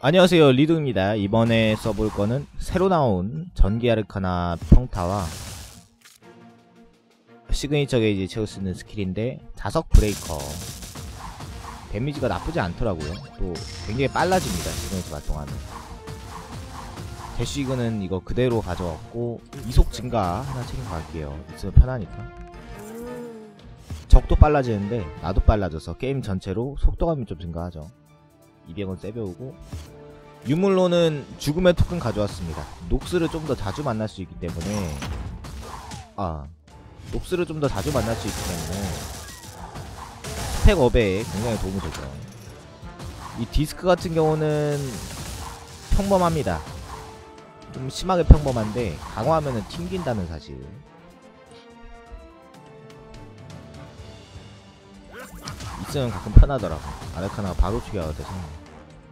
안녕하세요 리드입니다. 이번에 써볼 거는 새로 나온 전기 아르카나 평타와 시그니처 게이지 채울 수 있는 스킬인데 자석 브레이커. 데미지가 나쁘지 않더라고요. 또 굉장히 빨라집니다 시그니처 발동하면. 대쉬그는 이거 그대로 가져왔고 이속 증가 하나 챙겨갈게요. 있으면 편하니까. 적도 빨라지는데 나도 빨라져서 게임 전체로 속도감이 좀 증가하죠 200원 세배우고 유물로는 죽음의 토큰 가져왔습니다. 녹스를 좀 더 자주 만날 수 있기 때문에 아 녹스를 좀 더 자주 만날 수 있기 때문에 스펙 업에 굉장히 도움이 되죠. 이 디스크 같은 경우는 평범합니다. 좀 심하게 평범한데 강화하면은 튕긴다는 사실. 있으면 가끔 편하더라고. 아르카나가 바로 추가가 돼서.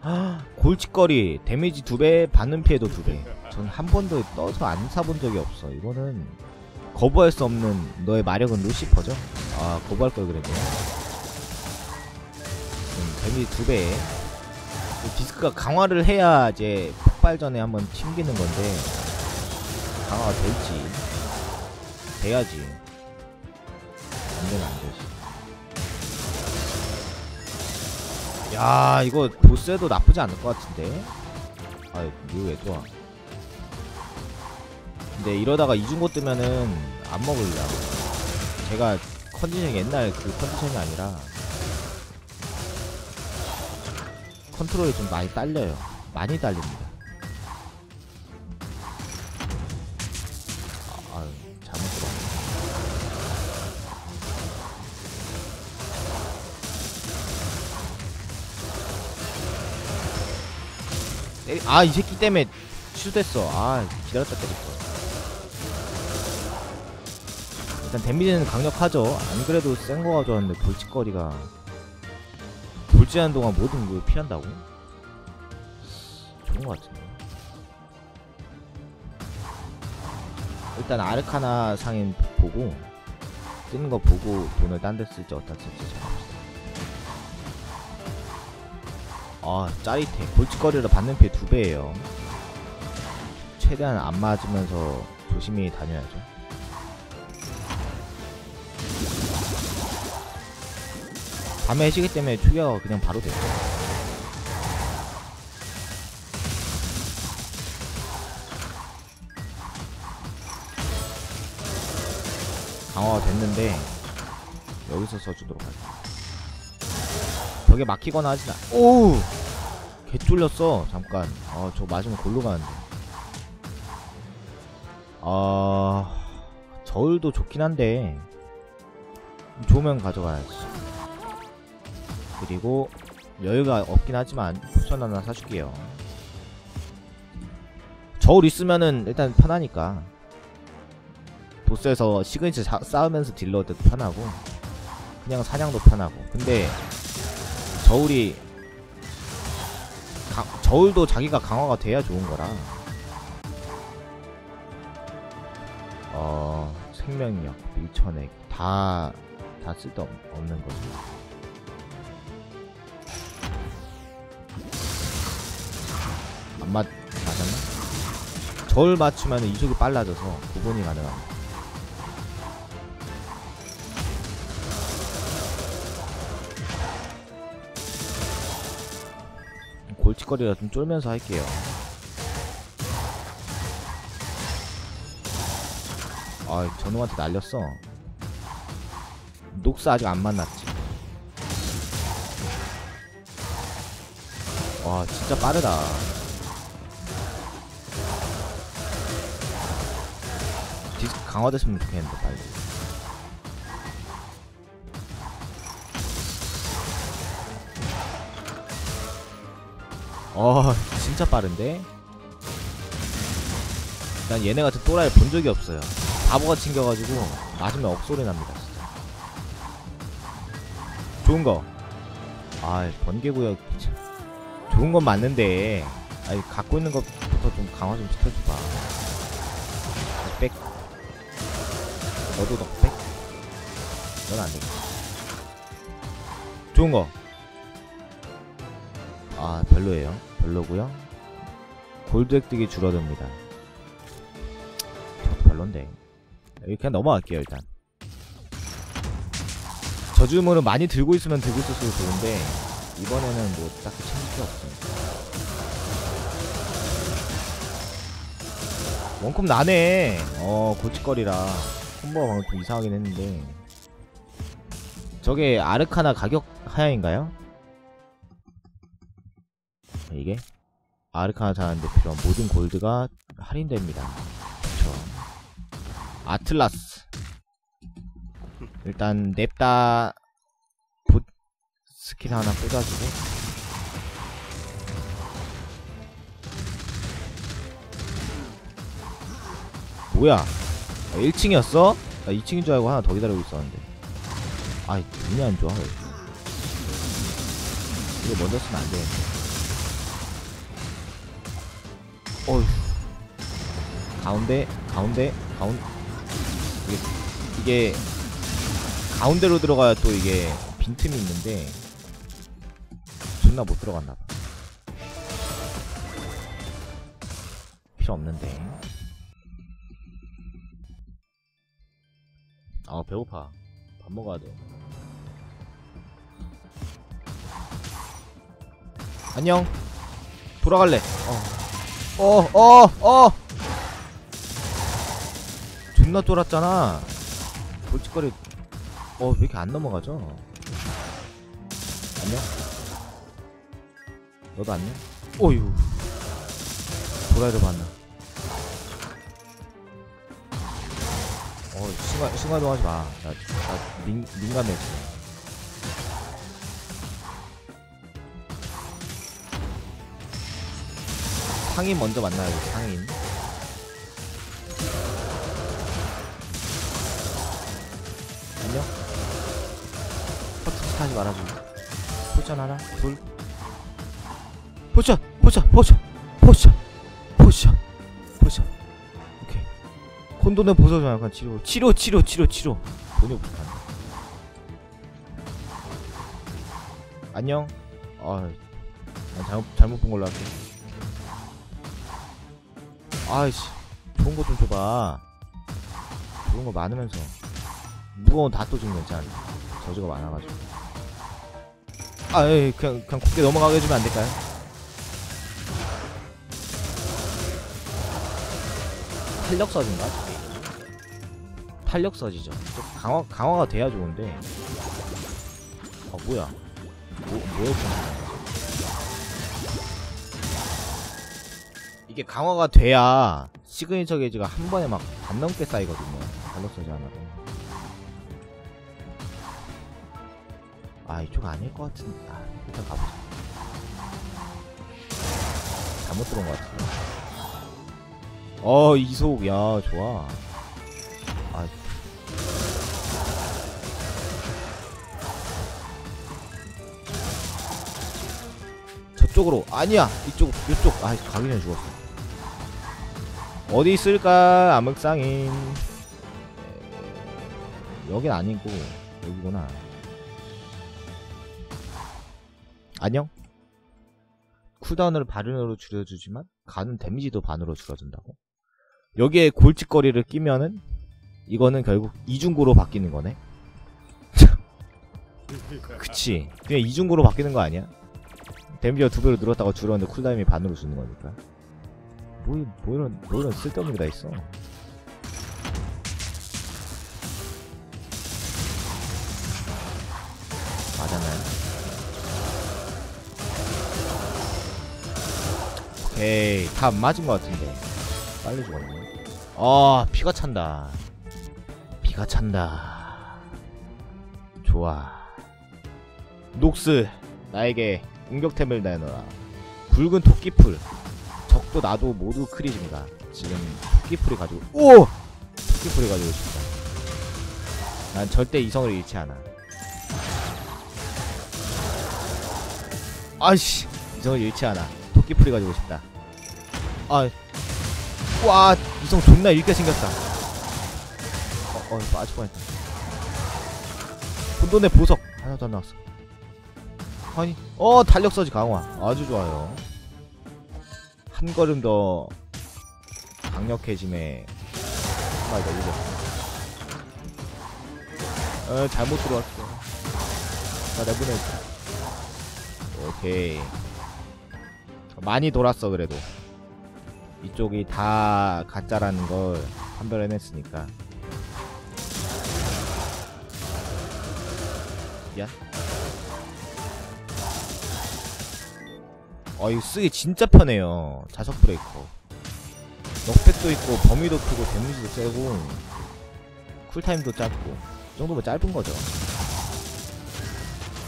아, 골칫거리 데미지 두 배, 받는 피해도 두 배. 전 한 번도 떠서 안 사본 적이 없어. 이거는 거부할 수 없는 너의 마력은 루시퍼죠. 아, 거부할 걸 그랬네요. 음, 데미지 두 배. 디스크가 강화를 해야 이제 폭발 전에 한번 튕기는 건데 강화가 될지 돼야지. 안 되면 안 되지. 야 이거 보스에도 나쁘지 않을 것 같은데? 아 이거 왜 좋아? 근데 이러다가 이중고 뜨면은 안 먹으려고 제가 컨디션이 옛날 그 컨디션이 아니라 컨트롤이 좀 많이 딸려요. 많이 딸립니다 아 이 새끼 때문에 취소됐어. 아 기다렸다 때렸어. 일단 데미지는 강력하죠. 안 그래도 센 거 가져왔는데 볼짓거리가. 볼짓하는 동안 모든 걸 피한다고? 좋은 거 같은데. 일단 아르카나 상인 보고 뜨는 거 보고 돈을 딴 데 쓸지 어디다 쓸지 정 아 짜릿해 골칫거리를 받는 피해 두 배예요. 최대한 안 맞으면서 조심히 다녀야죠. 밤에 해지기 때문에 추격가 그냥 바로 됐죠 강화가 됐는데 여기서 써주도록 할게요 벽에 막히거나 하진 않... 오우! 개 뚫렸어. 잠깐. 아 저거 맞으면 골로 가는데. 아... 저울도 좋긴 한데. 좋으면 가져가야지. 그리고 여유가 없긴 하지만 포션 하나 사줄게요. 저울 있으면은 일단 편하니까. 보스에서 시그니처 자, 싸우면서 딜러도 편하고 그냥 사냥도 편하고. 근데 저울이 가, 저울도 자기가 강화가 돼야 좋은 거라. 어 생명력 밀천액 다 다 쓸데 없는 거지. 안 맞, 맞았나? 저울 맞추면 이속이 빨라져서 구분이 가능합니다 골칫거리가 좀 쫄면서 할게요. 아, 전우한테 날렸어. 녹스 아직 안 만났지. 와, 진짜 빠르다. 디스크 강화됐으면 좋겠는데, 빨리. 어 진짜 빠른데? 난 얘네 같은 또라이 본 적이 없어요. 바보가 챙겨가지고 맞으면 억소리 납니다 진짜. 좋은 거. 아 번개구역 참. 좋은 건 맞는데. 아니 갖고 있는 것부터 좀 강화 좀 시켜줘봐. 백. 너도 넉백? 넌 안되겠다. 좋은 거. 아 별로예요 별로고요. 골드 획득이 줄어듭니다. 저것도 별론데. 여기 그냥 넘어갈게요 일단. 저주문은 많이 들고 있으면 들고 있을수록 좋은데 이번에는 뭐 딱히 챙길 게 없습니다. 원컵 나네. 어 골칫거리라. 콤보가 방금 좀 이상하긴 했는데. 저게 아르카나 가격 하야인가요? 이게 아르카나 사는데 필요한 모든 골드가 할인됩니다. 그쵸? 아틀라스. 일단 냅다 보 스킬 하나 꽂아주고. 뭐야? 1층이었어? 나 2층인 줄 알고 하나 더 기다리고 있었는데. 아이 눈이 안 좋아 이거 먼저 쓰면 안 되겠네 어휴. 가운데 가운데 가운 이게 이게 가운데로 들어가야 또 이게 빈틈이 있는데 존나 못 들어갔나봐. 필요 없는데. 아 배고파. 밥 먹어야 돼. 안녕. 돌아갈래. 어 어, 어, 어. 존나 쫄았잖아. 골칫거리. 어, 왜 이렇게 안 넘어가죠? 안녕? 너도 안녕? 어휴. 도라이를 봤나? 어, 순간, 순간동 하지 마. 나, 나 민, 민감해, 지금. 상인 먼저 만나야겠어, 상인. 안녕? 퍼트 하지 말아줘. 포션 하나, 둘. 포션! 포션! 포션! 포션! 포션! 포션. 오케이. 콘도네 보석좀 약간 치료. 치료, 치료, 치료, 치료. 돈이 없다. 안녕? 아, 난 잘못, 잘못 본 걸로 할게. 아이씨 좋은 거 좀 줘봐. 좋은 거 많으면서. 무거운 다또 주면 괜찮아. 저주가 많아가지고. 아이 그냥 그냥 곱게 넘어가게 해주면 안 될까요? 탄력서지인가? 탄력서지죠. 좀 강화, 강화가 돼야 좋은데. 아 뭐야? 뭐, 뭐였지? 이게 강화가 돼야 시그니처 게이지가 한 번에 막 반 넘게 쌓이거든요. 발록서지 하나로. 아 이쪽 아닐 것 같은데. 아 일단 가보자. 잘못 들어온 것 같은데. 어 이속 야 좋아. 아 저쪽으로 아니야 이쪽 이쪽 아 가기 전에 죽었어. 어디 있을까 암흑상인. 에, 여긴 아니고 여기구나. 안녕? 쿨다운을 반으로 줄여주지만 가는 데미지도 반으로 줄어든다고? 여기에 골칫거리를 끼면은 이거는 결국 이중고로 바뀌는 거네? 그치. 그냥 이중고로 바뀌는 거 아니야? 데미지가 두 배로 늘었다가 줄었는데 쿨다운이 반으로 주는 거니까 뭐, 뭐 이런, 뭐 이런 쓸데없는 게 다 있어. 맞았나요? 오케이. 다 맞은 것 같은데. 빨리 죽었네. 아, 피가 찬다. 피가 찬다. 좋아. 녹스, 나에게 공격템을 내놔라. 붉은 토끼풀. 적도 나도 모두 크리즈입니다. 지금 토끼풀이 가지고 오! 토끼풀이 가지고 싶다. 난 절대 이성을 잃지 않아. 아이씨 이성을 잃지 않아. 토끼풀이 가지고 싶다. 아, 와 이성 존나 잃게 생겼다. 어, 어 빠질 뻔했다. 혼돈의 보석 하나도 안 나왔어. 아니, 어 달력 서지 강화 아주 좋아요. 한 걸음 더 강력해짐에 정말 열리겠다. 어, 잘못 들어왔어. 자, 내보내. 오케이. 많이 돌았어, 그래도. 이쪽이 다 가짜라는 걸 판별해냈으니까. 미 어, 이거 쓰기 진짜 편해요. 자석 브레이커. 넉백도 있고, 범위도 크고, 데미지도 세고, 쿨타임도 짧고. 이 정도면 짧은 거죠.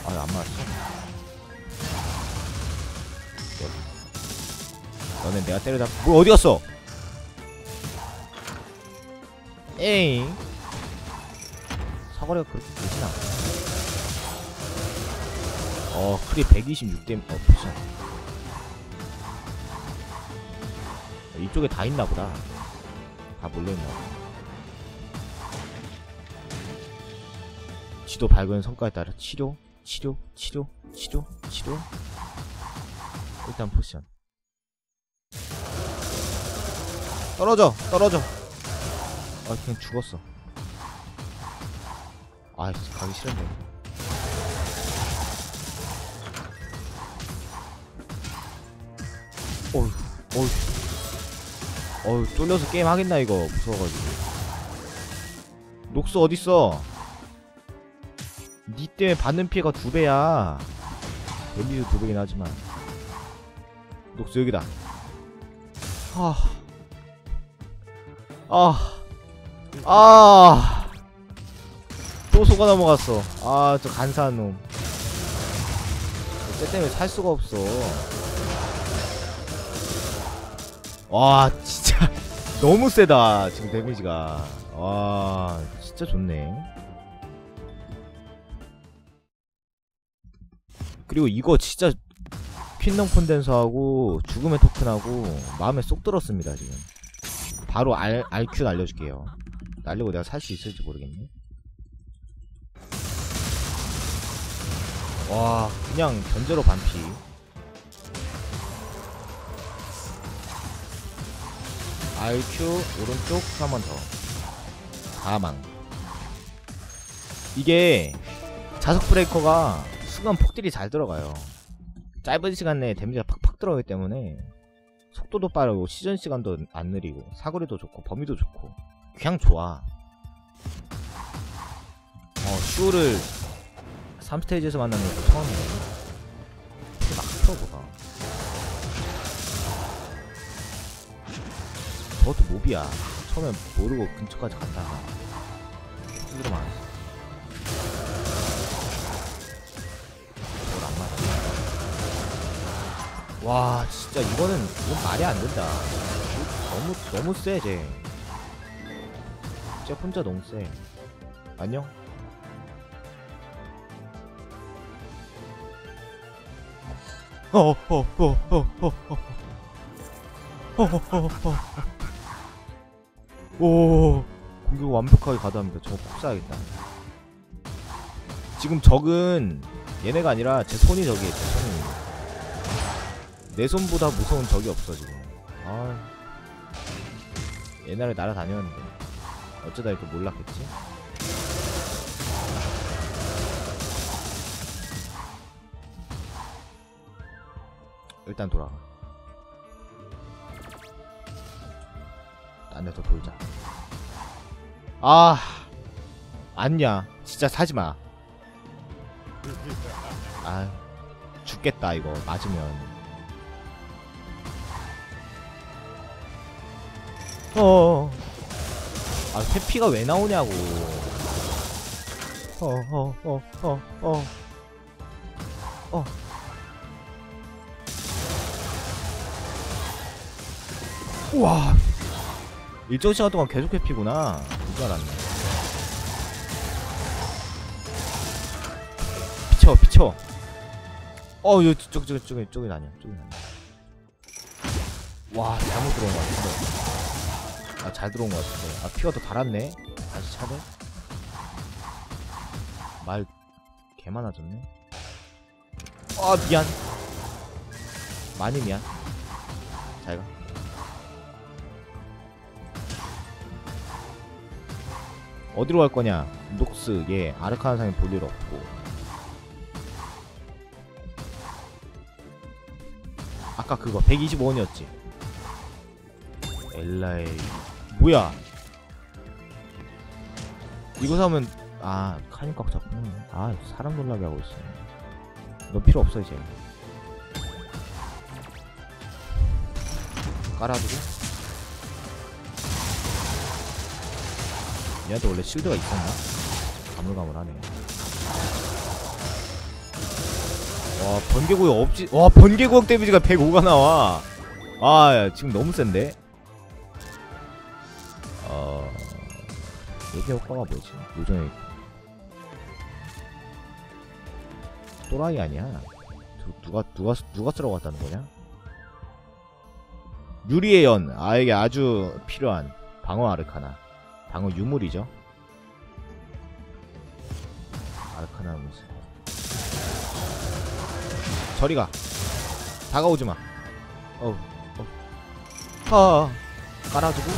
아, 안 맞았어. 너네 내가 때려잡, 뭘 어디 갔어? 에잉. 사거리가 그렇게 길진 않아. 어, 크리 126댐, 어, 포션. 이쪽에 다 있나 보다. 다 몰려있나 보다. 지도 밝은 성과에 따라 치료, 치료, 치료, 치료, 치료. 일단 포션. 떨어져, 떨어져. 아, 그냥 죽었어. 아, 가기 싫은데. 어휴, 어휴. 어휴, 쫄려서 게임 하겠나, 이거. 무서워가지고. 녹스 어딨어? 니 때문에 받는 피해가 두 배야. 델리도 두 배긴 하지만. 녹스 여기다. 아. 아. 아. 또 속아 넘어갔어. 아, 저 간사한 놈. 쟤 때문에 살 수가 없어. 와, 진짜. 너무 세다. 지금 데미지가. 와, 진짜 좋네. 그리고 이거 진짜 퀸덤 콘덴서하고 죽음의 토큰하고 마음에 쏙 들었습니다 지금 바로 R, RQ 날려줄게요 날리고 내가 살 수 있을지 모르겠네 와 그냥 견제로 반피 RQ 오른쪽 한 번더 사망 이게 자석 브레이커가 순간 폭딜이 잘 들어가요. 짧은 시간 내에 데미지가 팍팍 들어가기 때문에 속도도 빠르고 시전 시간도 안 느리고 사거리도 좋고 범위도 좋고 그냥 좋아. 어 슈를 3스테이지에서 만나는 것도 처음이네. 이게 막혀 뭐가. 저것도 몹이야. 처음에 모르고 근처까지 갔다가 두드려 맞았어. 와 진짜 이거는 이건 말이 안 된다. 너무 너무 세 쟤. 쟤 혼자 너무 세. 안녕. 오 공격 완벽하게 가담합니다. 푹 쏴야겠다. 지금 적은 얘네가 아니라 제 손이 저기에 제 손이. 내 손보다 무서운 적이 없어 지금 아 옛날에 날아다녔는데 어쩌다 이렇게 몰랐겠지 일단 돌아가 딴 데서 돌자 아 아니야 진짜 사지마 아 죽겠다 이거 맞으면 어. 아, 회피가 왜 나오냐고. 어, 어, 어, 어, 어. 어. 우와. 일정 시간 동안 계속 회피구나. 이줄 알았네. 피쳐, 피쳐. 어, 여, 저기, 저기, 저기, 저기 아니야. 저기 아니야. 와, 잘못 들어온 것 같은데. 아, 잘 들어온 것 같은데. 아, 피가 더 달았네. 다시 차대. 말, 개 많아졌네. 아, 미안. 많이 미안. 잘 가 어디로 갈 거냐? 녹스 얘 아르카나 상에 볼 일 없고. 아까 그거 125원이었지? 엘라의 뭐야? 이거 사면 아 카니 꽉 잡구나 아 사람 놀라게 하고 있어. 너 필요 없어 이제. 깔아두고 얘한테 원래 실드가 있었나? 가물가물하네 와 번개구역 없지 와 번개구역 데미지가 105가 나와 아 야, 지금 너무 센데 어... 요새 효과가 뭐지? 요전에 또라이 아니야? 누, 누가 누가 누가 쓰러 갔다는 거냐? 유리의 연 아에게 아주 필요한 방어 아르카나 방어 유물이죠. 아르카나 무슨 저리가. 다가오지마. 어우 어. 하 깔아주고.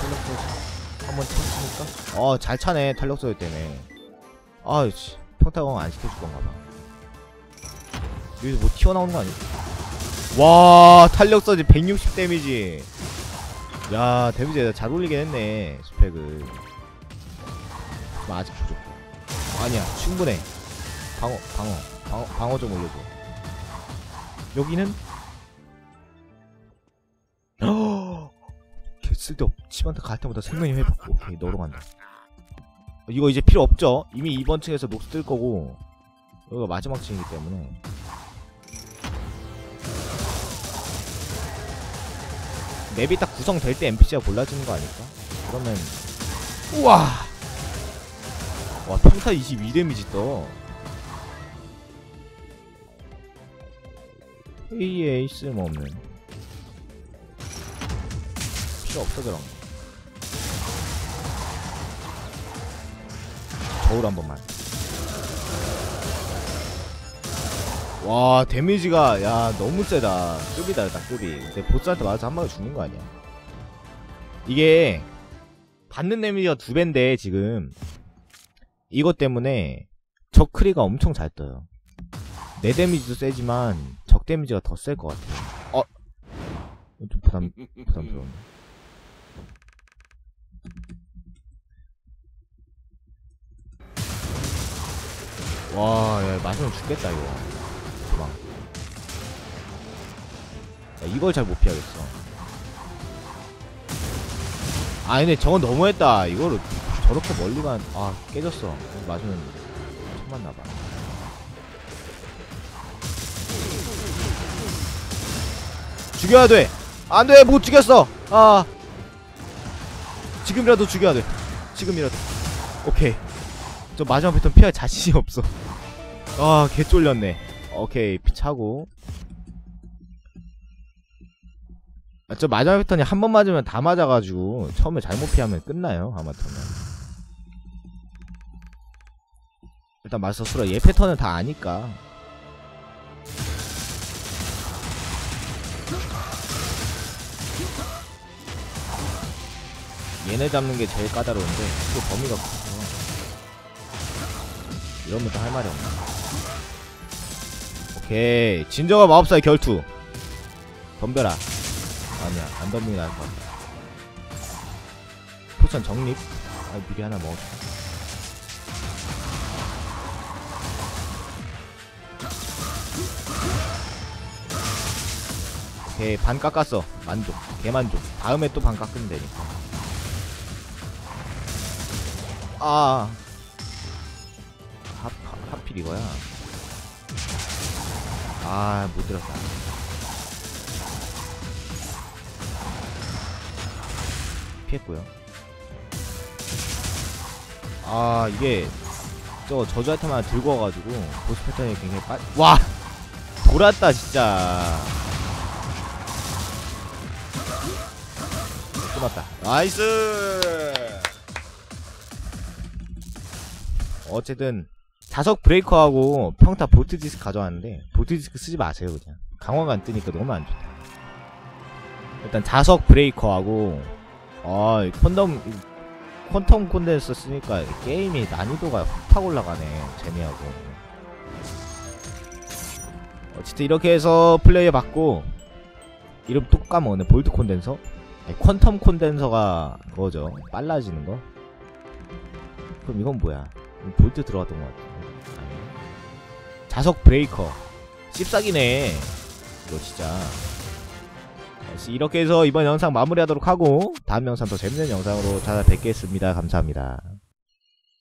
탄력 소리 한번 쳤으니까? 어잘 차네 탄력 소리 때문에. 아이씨. 평타공 안 시켜줄 건가 봐. 여기서 뭐 튀어나오는 거 아니야? 와 탄력 서지 160 데미지 야 데미지 잘 올리긴 했네 스펙을. 아직 부족해 아니야 충분해. 방어 방어 방어, 방어 좀 올려줘. 여기는? 개 쓸데없 치만타 갈 때마다 생명이 회복 오케이 너로 간다 이거 이제 필요 없죠? 이미 2번 층에서 녹스 뜰 거고 여기가 마지막 층이기 때문에 맵이 딱 구성될 때 NPC가 골라지는 거 아닐까? 그러면 우와. 와 평타 22 데미지 떠. 에이에 쓸모없는 필요 없어 그런 거 저울 한 번만 와 데미지가 야 너무 세다. 급이다 딱 급이 근데 보스한테 맞아서 한 방에 죽는 거 아니야? 이게 받는 데미지가 두 배인데 지금. 이것 때문에 적 크리가 엄청 잘 떠요. 내 데미지도 세지만 적 데미지가 더 셀 것 같아 어? 좀 부담 부담스러운데. 와, 야, 맞으면 죽겠다, 이거. 야, 이걸 잘 못 피하겠어. 아, 근데 저건 너무했다. 이거를 저렇게 멀리만, 아, 깨졌어. 맞으면 처음 만나봐. 죽여야 돼! 안 돼! 못 죽였어! 아. 지금이라도 죽여야 돼. 지금이라도. 오케이. 저 마지막 패턴 피할 자신이 없어. 아, 개 쫄렸네. 오케이, 피 차고. 저 마지막 패턴이 한 번 맞으면 다 맞아가지고 처음에 잘못 피하면 끝나요, 하마터면. 일단 마스터스로 얘 패턴은 다 아니까. 얘네 잡는 게 제일 까다로운데 또 범위가 커서. 이러면 또 할 말이 없나 오케이. 진정한 마법사의 결투. 덤벼라 아니야. 안 덤비는 게 나을 것 같다 포션 정립? 아 미리 하나 먹었다. 오케이 반 깎았어. 만족. 개만족. 다음에 또 반 깎으면 되니까. 아. 하, 하, 하필 이거야. 아못 들었다 피했고요. 아 이게 저 저주 아이템 들고 와가지고 보스 패턴이 굉장히 빠... 와! 돌았다 진짜. 끝났다. 나이스! 어쨌든 자석 브레이커하고 평타 보트 디스크 가져왔는데 보트 디스크 쓰지 마세요 그냥. 강화가 안 뜨니까 너무 안 좋다. 일단 자석 브레이커하고 아 콘덤 퀀텀 콘덴서 쓰니까 게임이 난이도가 확 올라가네. 재미하고. 어쨌든 이렇게 해서 플레이어 받고 이름 또 까먹었네. 볼트 콘덴서? 아니, 퀀텀 콘덴서가 그거죠. 빨라지는 거? 그럼 이건 뭐야? 볼트 들어갔던 것 같은데. 아니. 자석 브레이커. 씹싹이네. 이거 진짜 그래서 이렇게 해서 이번 영상 마무리하도록 하고 다음 영상 더 재밌는 영상으로 찾아뵙겠습니다. 감사합니다